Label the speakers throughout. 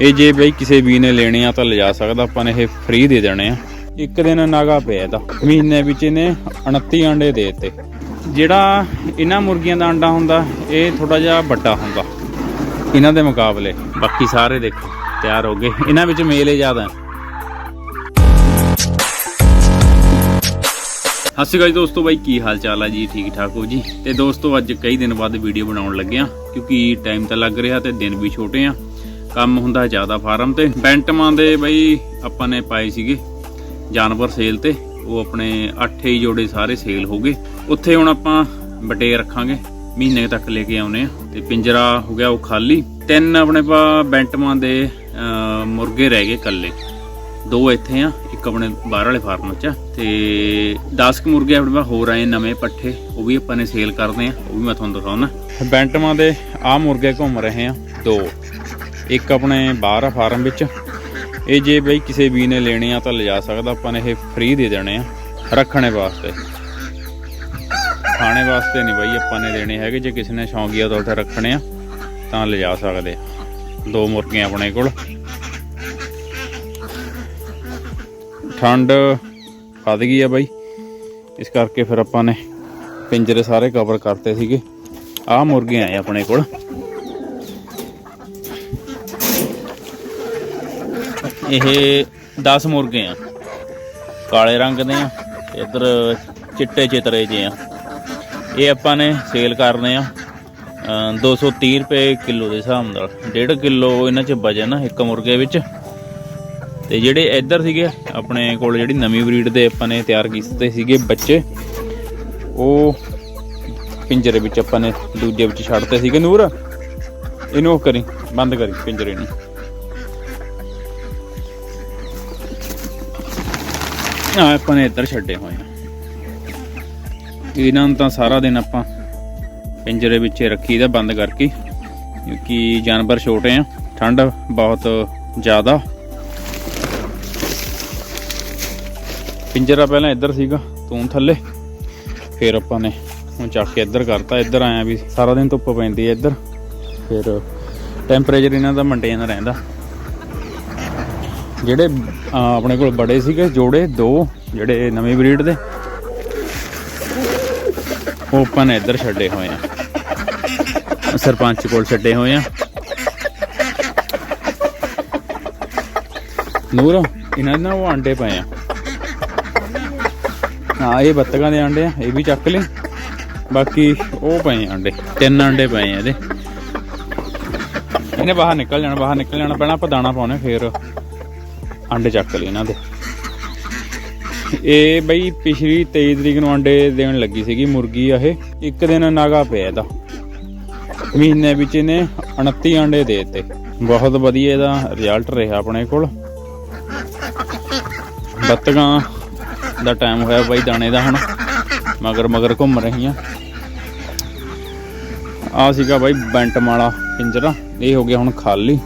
Speaker 1: ਇਹ ਜੇ ਬਈ ਕਿਸੇ ਵੀ ਨੇ ਲੈਣੇ ਆ ਤਾਂ ਲਿਜਾ ਸਕਦਾ, ਆਪਾਂ ਨੇ ਇਹ ਫ੍ਰੀ ਦੇ ਦੇਣੇ ਆ। ਇੱਕ ਦਿਨ ਨਾਗਾ ਪਿਆ ਇਹਦਾ। ਮਹੀਨੇ ਵਿੱਚ ਇਹਨੇ 29 ਅੰਡੇ ਦੇ ਦਿੱਤੇ। ਜਿਹੜਾ ਇਹਨਾਂ ਮੁਰਗੀਆਂ ਦਾ ਅੰਡਾ ਹੁੰਦਾ, ਇਹ ਥੋੜਾ ਜਿਹਾ ਵੱਡਾ ਹੁੰਦਾ। ਇਹਨਾਂ ਦੇ ਮੁਕਾਬਲੇ। ਬਾਕੀ ਸਾਰੇ ਦੇਖੋ, ਤਿਆਰ ਹੋ ਗਏ। ਇਹਨਾਂ ਵਿੱਚ ਮੇਲੇ ਜ਼ਿਆਦਾ ਹੈ। ਸਤਿ ਸ਼੍ਰੀ ਅਕਾਲ ਜੀ ਦੋਸਤੋ, ਬਾਈ ਕੀ ਹਾਲ ਚਾਲ ਆ ਜੀ? ਠੀਕ ਠਾਕ ਹੋ ਜੀ? ਤੇ ਦੋਸਤੋ, ਅੱਜ ਕਈ ਦਿਨ ਬਾਅਦ ਵੀਡੀਓ ਬਣਾਉਣ ਲੱਗੇ ਆ, ਕਿਉਂਕਿ ਟਾਈਮ ਤਾਂ ਲੱਗ ਰਿਹਾ ਤੇ ਦਿਨ ਵੀ ਛੋਟੇ ਆ। ਕੰਮ ਹੁੰਦਾ ਜ਼ਿਆਦਾ ਫਾਰਮ ਤੇ। ਬੈਂਟਮਾਂ ਦੇ ਬਈ ਆਪਾਂ ਨੇ ਪਾਏ ਸੀਗੇ ਜਾਨਵਰ ਸੇਲ ਤੇ। ਉਹ ਆਪਣੇ 8 ਹੀ ਜੋੜੇ ਸਾਰੇ ਸੇਲ ਹੋ ਗਏ। ਉੱਥੇ ਹੁਣ ਆਪਾਂ ਬਟੇ ਰੱਖਾਂਗੇ। ਮਹੀਨੇ ਤੱਕ ਲੈ ਕੇ ਆਉਨੇ ਆ। ਤੇ ਪਿੰਜਰਾ ਹੋ ਗਿਆ ਉਹ ਖਾਲੀ। ਤਿੰਨ ਆਪਣੇ ਪਾ ਬੈਂਟਮਾਂ ਦੇ ਅਹ, ਮੁਰਗੇ ਰਹਿ ਗਏ ਕੱਲੇ ਦੋ ਇੱਥੇ ਆ ਇੱਕ ਆਪਣੇ ਬਾਹਰ ਵਾਲੇ ਫਾਰਮ 'ਚ ਆ। ਤੇ 10 ਕੁ ਮੁਰਗੇ ਆਪਣੇ ਕੋਲ ਹੋਰ ਆਏ ਨਵੇਂ ਪੱਠੇ। ਉਹ ਵੀ ਆਪਾਂ ਨੇ ਸੇਲ ਕਰਦੇ ਆ। ਉਹ ਵੀ ਮੈਂ ਤੁਹਾਨੂੰ ਦਿਖਾਉਣਾ ਬੈਂਟਮਾਂ ਦੇ ਆ ਮੁਰਗੇ ਘੁੰਮ ਰਹੇ ਆ। ਦੋ। ਇੱਕ ਆਪਣੇ ਬਾਹਰ ਆ ਫਾਰਮ ਵਿੱਚ। ਇਹ ਜੇ ਬਈ ਕਿਸੇ ਵੀ ਨੇ ਲੈਣੇ ਆ ਤਾਂ ਲਿਜਾ ਸਕਦਾ, ਆਪਾਂ ਨੇ ਇਹ ਫ੍ਰੀ ਦੇ ਦੇਣੇ ਆ ਰੱਖਣੇ ਵਾਸਤੇ। ਖਾਣੇ ਵਾਸਤੇ ਨਹੀਂ ਬਈ, ਆਪਾਂ ਨੇ ਲੈਣੇ ਹੈਗੇ, ਜੇ ਕਿਸੇ ਨੇ ਸ਼ੌਂਕੀਆ ਤੌਰ ਤੇ ਰੱਖਣੇ ਆ, ਤਾਂ ਲਿਜਾ ਸਕਦੇ ਦੋ ਮੁਰਗੀਆਂ ਆਪਣੇ ਕੋਲ। ਠੰਡ ਵੱਧ ਗਈ ਆ ਬਾਈ। ਇਸ ਕਰਕੇ ਫਿਰ ਆਪਾਂ ਨੇ ਪਿੰਜਰੇ ਸਾਰੇ ਕਵਰ ਕਰਤੇ ਸੀਗੇ। ਆਹ ਮੁਰਗੇ ਆਏ ਆਪਣੇ ਕੋਲ। ਇਹ 10 ਮੁਰਗੇ ਆ। ਕਾਲੇ ਰੰਗ ਦੇ ਆ ਤੇ ਇੱਧਰ ਚਿੱਟੇ ਚਿਤਰੇ ਜੇ ਆ। ਇਹ ਆਪਾਂ ਨੇ ਸੇਲ ਕਰਨੇ ਆ ਅਮ 230 ਰੁਪਏ ਕਿਲੋ ਦੇ ਹਿਸਾਬ ਨਾਲ। 1.5 ਕਿਲੋ ਇਹਨਾਂ 'ਚ ਵਜਨ ਆ ਇੱਕ ਮੁਰਗੇ ਵਿੱਚ। ਤੇ ਜਿਹੜੇ ਇੱਧਰ ਸੀਗੇ, ਆਪਣੇ ਕੋਲ ਜਿਹੜੀ ਨਵੀਂ ਬਰੀਡ ਦੇ ਆਪਾਂ ਨੇ ਤਿਆਰ ਕੀਤੇ ਸੀਗੇ ਬੱਚੇ, ਉਹ ਪਿੰਜਰੇ ਵਿੱਚ ਆਪਾਂ ਨੇ ਦੂਜੇ ਵਿੱਚ ਛੱਡਤੇ ਸੀਗੇ ਨੂਰ। ਇਹਨੂੰ ਉਹ ਕਰੀ, ਬੰਦ ਕਰੀ ਪਿੰਜਰੇ ਨੂੰ। ਆ ਆਪਾਂ ਨੇ ਇੱਧਰ ਛੱਡੇ ਹੋਏ ਆ। ਇਹਨਾਂ ਨੂੰ ਤਾਂ ਸਾਰਾ ਦਿਨ ਆਪਾਂ ਪਿੰਜਰੇ ਵਿੱਚ ਰੱਖੀ ਦਾ ਬੰਦ ਕਰਕੇ, ਕਿਉਂਕਿ ਜਾਨਵਰ ਛੋਟੇ ਆ, ਠੰਡ ਬਹੁਤ ਜ਼ਿਆਦਾ। ਪਿੰਜਰਾ ਪਹਿਲਾਂ ਇੱਧਰ ਸੀਗਾ, ਤੂੰ ਥੱਲੇ। ਫਿਰ ਆਪਾਂ ਨੇ ਹੁਣ ਚੱਕ ਕੇ ਇੱਧਰ ਕਰਤਾ, ਇੱਧਰ ਆਇਆ ਵੀ ਸਾਰਾ ਦਿਨ ਧੁੱਪ ਪੈਂਦੀ ਹੈ ਇੱਧਰ। ਫਿਰ ਟੈਂਪਰੇਚਰ ਇਹਨਾਂ ਦਾ ਮੇਨਟੇਨ ਰਹਿੰਦਾ। ਜਿਹੜੇ ਆਪਣੇ ਕੋਲ ਬੜੇ ਸੀਗੇ, ਜੋੜੇ, ਦੋ ਜਿਹੜੇ ਨਵੇਂ ਬਰੀਡ ਦੇ, ਉਹ ਇੱਧਰ ਛੱਡੇ ਹੋਏ ਆ। ਸਰਪੰਚ ਕੋਲ ਛੱਡੇ ਹੋਏ ਆ। ਨੂਰ, ਇਹਨਾਂ ਦੇ ਨਾ ਉਹ ਆਂਡੇ ਪਏ ਆ। ਹਾਂ, ਇਹ ਬੱਤਕਾਂ ਦੇ ਆਂਡੇ ਆ, ਇਹ ਵੀ ਚੱਕ ਲੈ ਬਾਕੀ ਉਹ ਪਏ ਆਂਡੇ, ਤਿੰਨ ਆਂਡੇ ਪਏ ਆ ਇਹਦੇ। ਇਹਨੇ ਬਾਹਰ ਨਿਕਲ ਜਾਣਾ, ਬਾਹਰ ਨਿਕਲ ਜਾਣਾ, ਪਹਿਲਾਂ ਆਪਾਂ ਦਾਣਾ ਪਾਉਣੇ ਫਿਰ ਆਂਡੇ ਚੱਕ ਲਏ ਇਹਨਾਂ ਦੇ। ਇਹ ਬਈ ਪਿਛਲੀ 23 ਤਰੀਕ ਨੂੰ ਆਂਡੇ ਦੇਣ ਲੱਗੀ ਸੀਗੀ ਮੁਰਗੀ ਆ ਇਹ। ਇੱਕ ਦਿਨ ਨਾਗਾ ਪਿਆ ਇਹਦਾ। ਮਹੀਨੇ ਵਿੱਚ ਇਹਨੇ 29 ਆਂਡੇ ਦੇ ਦਿੱਤੇ। ਬਹੁਤ ਵਧੀਆ ਇਹਦਾ ਰਿਜ਼ਲਟ ਰਿਹਾ ਆਪਣੇ ਕੋਲ। ਬੱਤਕਾਂ ਦਾ ਟਾਈਮ ਹੋਇਆ ਬਾਈ ਦਾਣੇ ਦਾ ਹੁਣ। ਮਗਰ ਮਗਰ ਘੁੰਮ ਰਹੀਆਂ। ਆ ਸੀਗਾ ਬਾਈ ਬੈਂਟਮ ਵਾਲਾ ਪਿੰਜਰਾ। ਇਹ ਹੋ ਗਿਆ ਹੁਣ ਖਾਲੀ।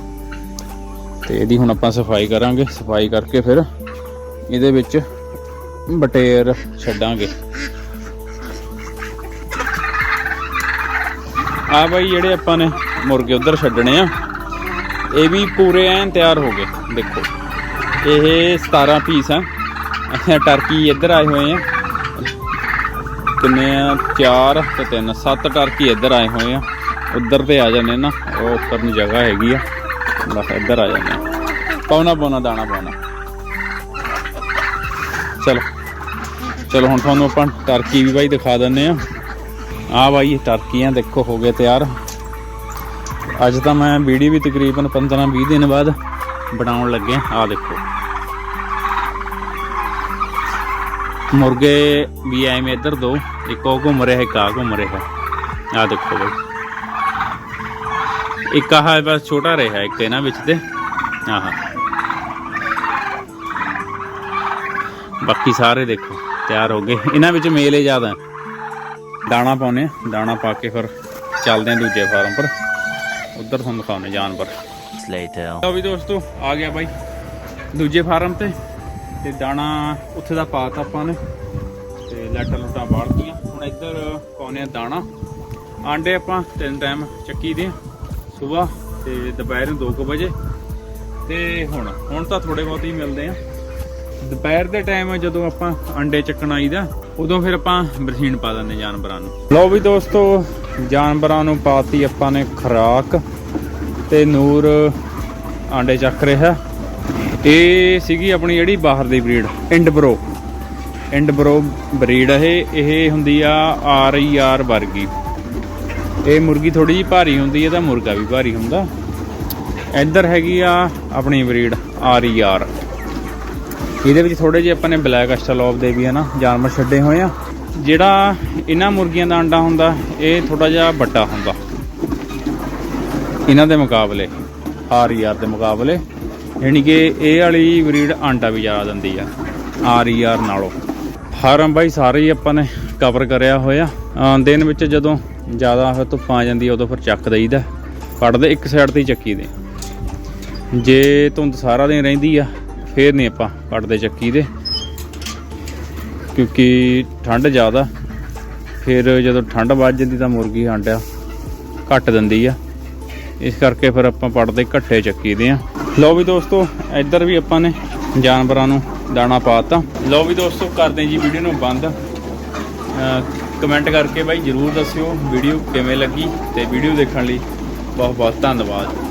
Speaker 1: ਤੇ ਇਹਦੀ ਹੁਣ ਆਪਾਂ ਸਫ਼ਾਈ ਕਰਾਂਗੇ। ਸਫ਼ਾਈ ਕਰਕੇ ਫਿਰ ਇਹਦੇ ਵਿੱਚ ਬਟੇਰ ਛੱਡਾਂਗੇ। ਆ ਬਾਈ ਜਿਹੜੇ ਆਪਾਂ ਨੇ ਮੁਰਗੇ ਉਧਰ ਛੱਡਣੇ ਆ, ਇਹ ਵੀ ਪੂਰੇ ਐਨ ਤਿਆਰ ਹੋ ਗਏ, ਦੇਖੋ। ਇਹ 17 ਪੀਸ ਆ। ਅੱਛਾ ਟਰਕੀ ਇੱਧਰ ਆਏ ਹੋਏ ਆ। ਕਿੰਨੇ ਆ? 4 ਤੇ 3 7 ਟਰਕੀ ਇੱਧਰ ਆਏ ਹੋਏ ਆ। ਉੱਧਰ ਤੇ ਆ ਜਾਂਦੇ ਨਾ, ਉਹ ਉੱਪਰ ਨੂੰ ਜਗ੍ਹਾ ਹੈਗੀ ਆ। ਬਸ ਇੱਧਰ ਆ ਜਾਂਦੇ ਪਾਉਣਾ ਪਾਉਣਾ, ਦਾਣਾ ਪਾਉਣਾ। ਚਲੋ ਚਲੋ ਹੁਣ ਤੁਹਾਨੂੰ ਆਪਾਂ ਟਰਕੀ ਵੀ ਬਾਈ ਦਿਖਾ ਦਿੰਨੇ ਆ ਆ ਬਾਈ ਟਰਕੀਆਂ ਦੇਖੋ, ਹੋ ਗਏ ਤਿਆਰ। ਅੱਜ ਤਾਂ ਮੈਂ ਵੀਡੀਓ ਵੀ ਤਕਰੀਬਨ 15 20 ਦਿਨ ਬਾਅਦ ਬਣਾਉਣ ਲੱਗੇ ਆ ਦੇਖੋ। ਮੁਰਗੇ ਵੀ ਐਵੇਂ ਇੱਧਰ ਦੋ, ਇੱਕ ਉਹ ਘੁੰਮ ਰਿਹਾ, ਇੱਕ ਆ ਘੁੰਮ ਰਿਹਾ। ਆ ਦੇਖੋ ਬਾਈ। ਇੱਕ ਆਹ ਹੈ ਬਸ ਛੋਟਾ ਰਿਹਾ ਇੱਕ ਇਹਨਾਂ ਵਿੱਚ ਤੇ। ਆਹ। ਬਾਕੀ ਸਾਰੇ ਦੇਖੋ ਤਿਆਰ ਹੋ ਗਏ। ਇਹਨਾਂ ਵਿੱਚ ਮੇਲੇ ਜ਼ਿਆਦਾ। ਦਾਣਾ ਪਾਉਨੇ ਆ, ਦਾਣਾ ਪਾ ਕੇ ਫਿਰ ਚੱਲਦੇ ਆ ਦੂਜੇ ਫਾਰਮ ਪਰ। ਉੱਧਰ ਤੁਹਾਨੂੰ ਦਿਖਾਉਣੇ ਜਾਨਵਰ।
Speaker 2: later.
Speaker 1: ਲਓ ਵੀ ਦੋਸਤੋ ਆ ਗਿਆ ਬਾਈ। ਦੂਜੇ ਫਾਰਮ ਤੇ। ਤੇ ਦਾਣਾ ਉੱਥੇ ਦਾ ਪਾਤਾ ਆਪਾਂ ਨੇ। ਤੇ ਲੈਟਰ ਲੁੱਟਾਂ ਬਾਲਤੀਆਂ ਹੁਣ ਇੱਧਰ ਪਾਉਨੇ ਆ ਦਾਣਾ। ਆਂਡੇ ਆਪਾਂ ਤਿੰਨ ਟਾਈਮ ਚੱਕੀ ਦੇ ਸਵੇਰ ਤੇ ਦੁਪਹਿਰ ਨੂੰ 2 ਵਜੇ। ਤੇ ਹੁਣ ਹੁਣ ਤਾਂ ਥੋੜੇ ਬਹੁਤ ਹੀ ਮਿਲਦੇ ਆ। ਦੁਪਹਿਰ ਦੇ ਟਾਈਮ ਜਦੋਂ ਆਪਾਂ ਅੰਡੇ ਚੱਕਣ ਆਈਦਾ, ਉਦੋਂ ਫਿਰ ਆਪਾਂ ਬਰਸੀਨ ਪਾ ਦਿੰਦੇ ਜਾਨਵਰਾਂ ਨੂੰ। ਲਓ ਵੀ ਦੋਸਤੋ, ਜਾਨਵਰਾਂ ਨੂੰ ਪਾਤੀ ਆਪਾਂ ਨੇ ਖਰਾਕ ਤੇ ਨੂਰ ਆਂਡੇ ਚੱਕ ਰਿਹਾ। ਇਹ ਸੀਗੀ ਆਪਣੀ ਜਿਹੜੀ ਬਾਹਰ ਦੀ ਬਰੀਡ, ਇੰਡਬਰੋ। ਇੰਡਬਰੋ ਬਰੀਡ ਇਹ ਇਹ ਹੁੰਦੀ ਆ ਆਰ ਈ ਆਰ ਵਰਗੀ। ਇਹ ਮੁਰਗੀ ਥੋੜੀ ਜਿਹੀ ਭਾਰੀ ਹੁੰਦੀ ਹੈ ਤਾਂ ਮੁਰਗਾ ਵੀ ਭਾਰੀ ਹੁੰਦਾ। ਇੱਧਰ ਹੈਗੀ ਆ ਆਪਣੀ ਬਰੀਡ ਆਰ ਈ ਆਰ। ਇਹਦੇ ਵਿੱਚ ਥੋੜੇ ਜਿਹੇ ਆਪਾਂ ਨੇ ਬਲੈਕ ਅਸਟਲੋਪ ਦੇ ਵੀ ਹੈ ਨਾ, ਜਾਨਵਰ ਛੱਡੇ ਹੋਏ ਆ। ਜਿਹੜਾ ਇਹਨਾਂ ਮੁਰਗੀਆਂ ਦਾ ਅੰਡਾ ਹੁੰਦਾ, ਇਹ ਥੋੜਾ ਜਿਹਾ ਵੱਡਾ ਹੁੰਦਾ। ਇਹਨਾਂ ਦੇ ਮੁਕਾਬਲੇ, ਆਰ ਈ ਆਰ ਦੇ ਮੁਕਾਬਲੇ। ਯਾਨੀ ਕਿ ਇਹ ਵਾਲੀ ਬਰੀਡ ਆਂਡਾ ਵੀ ਜ਼ਿਆਦਾ ਦਿੰਦੀ ਆ, ਆਰ ਈ ਆਰ ਨਾਲੋਂ। ਫਾਰਮ ਬਾਈ ਸਾਰੇ ਹੀ ਆਪਾਂ ਨੇ ਕਵਰ ਕਰਿਆ ਹੋਇਆ। ਦਿਨ ਵਿੱਚ ਜਦੋਂ ਜ਼ਿਆਦਾ ਫਿਰ ਧੁੱਪ ਆ ਜਾਂਦੀ ਉਦੋਂ ਫਿਰ ਚੱਕ ਦਈਦਾ। ਪੜਦੇ ਇੱਕ ਸਾਈਡ ਤੇ ਹੀ ਚੱਕੀ ਦੇ। ਜੇ ਧੁੰਦ ਸਾਰਾ ਦਿਨ ਰਹਿੰਦੀ ਆ, ਫੇਰ ਨਹੀਂ ਆਪਾਂ ਪੜਦੇ ਚੱਕੀ ਦੇ। ਕਿਉਂਕਿ ਠੰਡ ਜ਼ਿਆਦਾ, ਫਿਰ ਜਦੋਂ ਠੰਡ ਵੱਜ ਜਾਂਦੀ ਤਾਂ ਮੁਰਗੀ ਆਂਡਾ ਘੱਟ ਦਿੰਦੀ ਆ। ਇਸ ਕਰਕੇ ਫਿਰ ਆਪਾਂ ਪੜਦੇ ਘੱਟੇ ਚੱਕੀ ਦੇ ਆ। ਲਓ ਵੀ ਦੋਸਤੋ, ਇੱਧਰ ਵੀ ਆਪਾਂ ਨੇ ਜਾਨਵਰਾਂ ਨੂੰ ਦਾਣਾ ਪਾਤਾ ਲਓ ਵੀ ਦੋਸਤੋ, ਕਰਦੇ ਜੀ, ਵੀਡੀਓ ਨੂੰ ਬੰਦ। ਕਮੈਂਟ ਕਰਕੇ ਬਾਈ ਜਰੂਰ ਦੱਸਿਓ ਵੀਡੀਓ ਕਿਵੇਂ ਲੱਗੀ ਤੇ ਵੀਡੀਓ ਦੇਖਣ ਲਈ ਬਹੁਤ ਬਹੁਤ ਧੰਨਵਾਦ।